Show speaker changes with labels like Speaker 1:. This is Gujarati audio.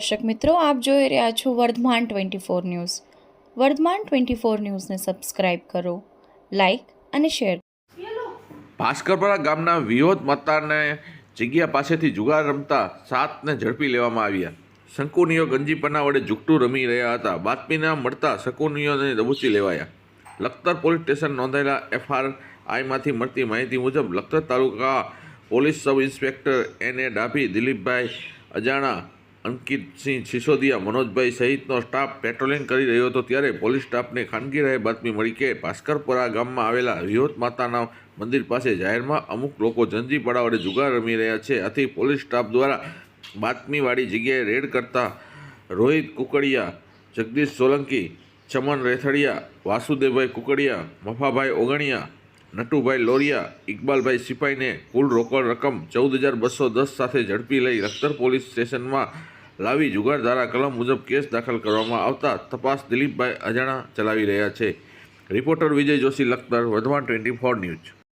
Speaker 1: દર્શક મિત્રો, આપ જોઈ રહ્યા છો Vardhman twenty four news. Vardhman twenty four ન્યૂઝને સબસ્ક્રાઇબ કરો, લાઇક અને શેર
Speaker 2: ભાસ્કરપરા ગામના વિરોધ મતદારને જગ્યા પાસેથી જુગાર રમતા સાતને ઝડપી લેવામાં આવ્યા. શંકુનીઓ ગંજીપના વડે ઝૂકટું રમી રહ્યા હતા. બાતમીના મળતા શંકુનીઓને દબૂચી લેવાયા. લખતર પોલીસ સ્ટેશન નોંધાયેલા એફઆરઆઈમાંથી મળતી માહિતી મુજબ લખતર તાલુકા police sub inspector N A Dabhi Dilipbhai Ajana Ankitsinh Sisodiya Manojbhai સહિતનો સ્ટાફ પેટ્રોલિંગ કરી રહ્યો હતો ત્યારે પોલીસ સ્ટાફને ખાનગી રહે બાતમી મળી કે ભાસ્કરપુરા ગામમાં આવેલા વિહોત માતાના મંદિર પાસે જાહેરમાં અમુક લોકો જંજી પડાવડે જુગાર રમી રહ્યા છે. આથી પોલીસ સ્ટાફ દ્વારા બાતમીવાળી જગ્યાએ રેડ કરતા રોહિત કુકડિયા, જગદીશ સોલંકી, ચમન રેથડિયા, વાસુદેવભાઈ કુકડિયા, મફાભાઈ ઓગણિયા, નટુભાઈ લોરિયા, ઇકબાલભાઈ સિપાઈને કુલ રોકડ રકમ ચૌદ હજાર બસો દસ સાથે ઝડપી લઈ લખતર પોલીસ સ્ટેશનમાં લાવી જુગાર ધારા કલમ મુજબ કેસ દાખલ કરવામાં આવતા તપાસ દિલીપભાઈ અજાણા ચલાવી રહ્યા છે. Reporter Vijay Joshi, Lakhtar, Vardhman twenty four news.